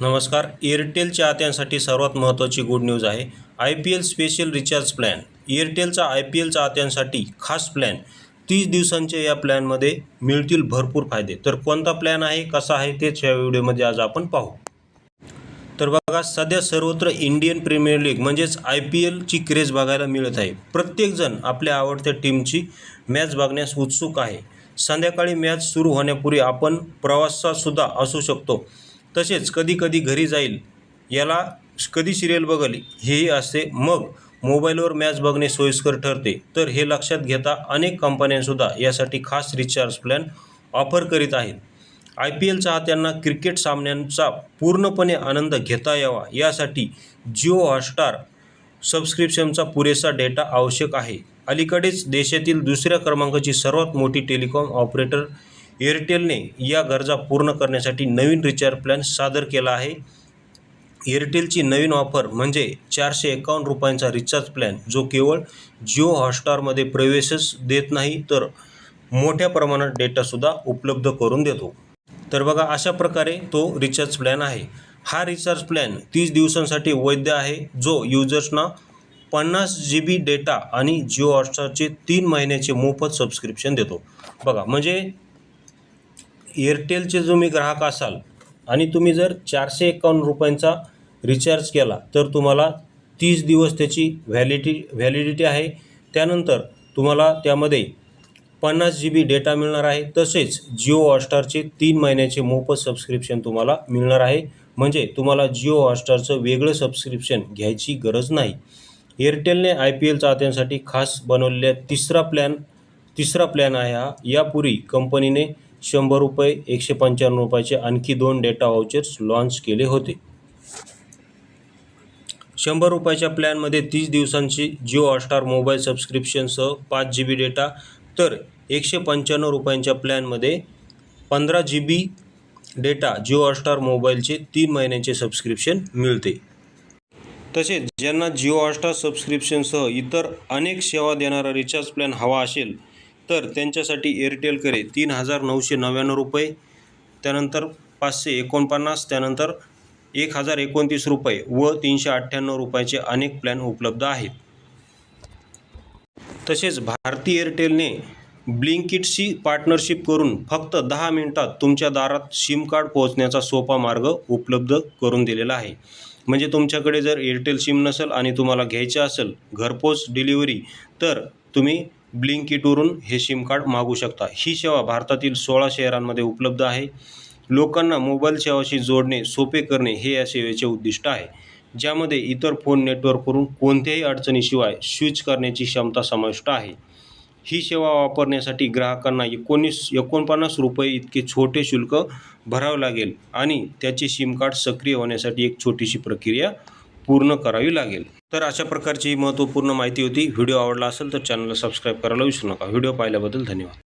नमस्कार एअरटेल चाहत्यांसाठी सर्वात महत्त्वाची गुड न्यूज आहे. I P L special recharge plan एअरटेलचा I P L चाहत्यांसाठी खास प्लॅन तीस दिवसांच्या या प्लॅनमध्ये मिळतील भरपूर फायदे. तर कोणता प्लॅन आहे कसा आहे तेच या व्हिडिओमध्ये आज आपण पाहू. तर बघा सध्या सर्वत्र इंडियन प्रीमियर लीग म्हणजेच आय पी एलची क्रेज बघायला मिळत आहे. प्रत्येकजण आपल्या आवडत्या टीमची मॅच बघण्यास उत्सुक आहे. संध्याकाळी मॅच सुरू होण्यापूर्वी आपण प्रवासातसुद्धा असू शकतो. तसेच कधी कधी घरी जाईल याला कधी सिरियल बघल हेही असते. मग मोबाईलवर मॅच बघणे सोयीस्कर ठरते. तर हे लक्षात घेता अनेक कंपन्यांसुद्धा यासाठी खास रिचार्ज प्लॅन ऑफर करीत आहेत. आय पी एल चाहत्यांना क्रिकेट सामन्यांचा पूर्णपणे आनंद घेता यावा. यासाठी जिओ हॉटस्टार सबस्क्रिप्शनचा पुरेसा डेटा आवश्यक आहे. अलीकडेच देशातील दुसऱ्या क्रमांकाची सर्वात मोठी टेलिकॉम ऑपरेटर एअरटेलने या गरजा पूर्ण करण्यासाठी नवीन रिचार्ज प्लॅन सादर केला आहे. एअरटेलची नवीन ऑफर म्हणजे चारशे एकावन्न रुपयांचा रिचार्ज प्लॅन जो केवळ जिओ हॉटस्टारमध्ये प्रवेशच देत नाही तर मोठ्या प्रमाणात डेटासुद्धा उपलब्ध करून देतो. तर बघा अशा प्रकारे तो रिचार्ज प्लॅन आहे. हा रिचार्ज प्लॅन तीस दिवसांसाठी वैध आहे जो युजर्सना पन्नास जी बी डेटा आणि जिओ हॉटस्टारचे तीन महिन्याचे मोफत सबस्क्रिप्शन देतो. बघा म्हणजे एअरटेलचे जो मी ग्राहक असाल आणि तुम्ही जर चारशे एकावन्न रुपयांचा रिचार्ज केला तर तुम्हाला तीस दिवस त्याची व्हॅलिटी व्हॅलिडिटी आहे. त्यानंतर तुम्हाला त्यामध्ये पन्नास जी बी डेटा मिळणार आहे. तसेच जिओ हॉटस्टारचे तीन महिन्याचे मोफत सबस्क्रिप्शन तुम्हाला मिळणार आहे. म्हणजे तुम्हाला जिओ हॉटस्टारचं वेगळं सबस्क्रिप्शन घ्यायची गरज नाही. एअरटेलने आय पी एल चाहत्यांसाठी खास बनवलेल्या तिसरा प्लॅन तिसरा प्लॅन आहे हा. यापूर्वी कंपनीने शंभर रुपये एकशे पंच्याण्णव रुपयाचे आणखी दोन डेटा वाउचर्स लॉन्च केले होते. शंभर रुपयाच्या प्लॅनमध्ये तीस दिवसांची जिओ हॉटस्टार मोबाईल सबस्क्रिप्शनसह पाच जी बी डेटा तर एकशे पंच्याण्णव रुपयांच्या प्लॅनमध्ये पंधरा G B data Jio Hotstar मोबाईलचे तीन महिन्यांचे सबस्क्रिप्शन मिळते. तसेच ज्यांना जिओ हॉटस्टार सबस्क्रिप्शनसह इतर अनेक सेवा देणारा रिचार्ज प्लॅन हवा असेल तर त्यांच्यासाठी एअरटेलकडे तीन हजार नऊशे नव्याण्णव रुपये त्यानंतर पाचशे एकोणपन्नास त्यानंतर एक हजार एकोणतीस रुपये व तीनशे अठ्ठ्याण्णव रुपयाचे अनेक प्लॅन उपलब्ध आहेत. तसेच भारती एअरटेलने ब्लिंकिटशी पार्टनरशिप करून फक्त दहा मिनिटात तुमच्या दारात सिम कार्ड पोहोचण्याचा सोपा मार्ग उपलब्ध करून दिलेला आहे. म्हणजे तुमच्याकडे जर एअरटेल सिम नसेल आणि तुम्हाला घ्यायचं असेल घरपोच डिलिव्हरी तर तुम्ही ब्लिंकिटवरून हे सिम कार्ड मागू शकता. ही सेवा भारतातील सोळा शहरांमध्ये उपलब्ध आहे. लोकांना मोबाईल सेवाशी जोडणे सोपे करणे हे या सेवेचे उद्दिष्ट आहे. ज्यामध्ये इतर फोन नेटवर्कवरून कोणत्याही अडचणीशिवाय स्विच करण्याची क्षमता समाविष्ट आहे. ही सेवा वापरण्यासाठी ग्राहकांना एकोणीस एकोणपन्नास रुपये इतके छोटे शुल्क भरावे लागेल आणि त्याचे सिम कार्ड सक्रिय होण्यासाठी एक छोटीशी प्रक्रिया पूर्ण करावी लागेल. तर अशा प्रकारची महत्त्वपूर्ण माहिती होती. व्हिडिओ आवडला असेल तर चॅनलला सबस्क्राईब करायला विसरू नका. व्हिडिओ पाहिल्याबद्दल धन्यवाद.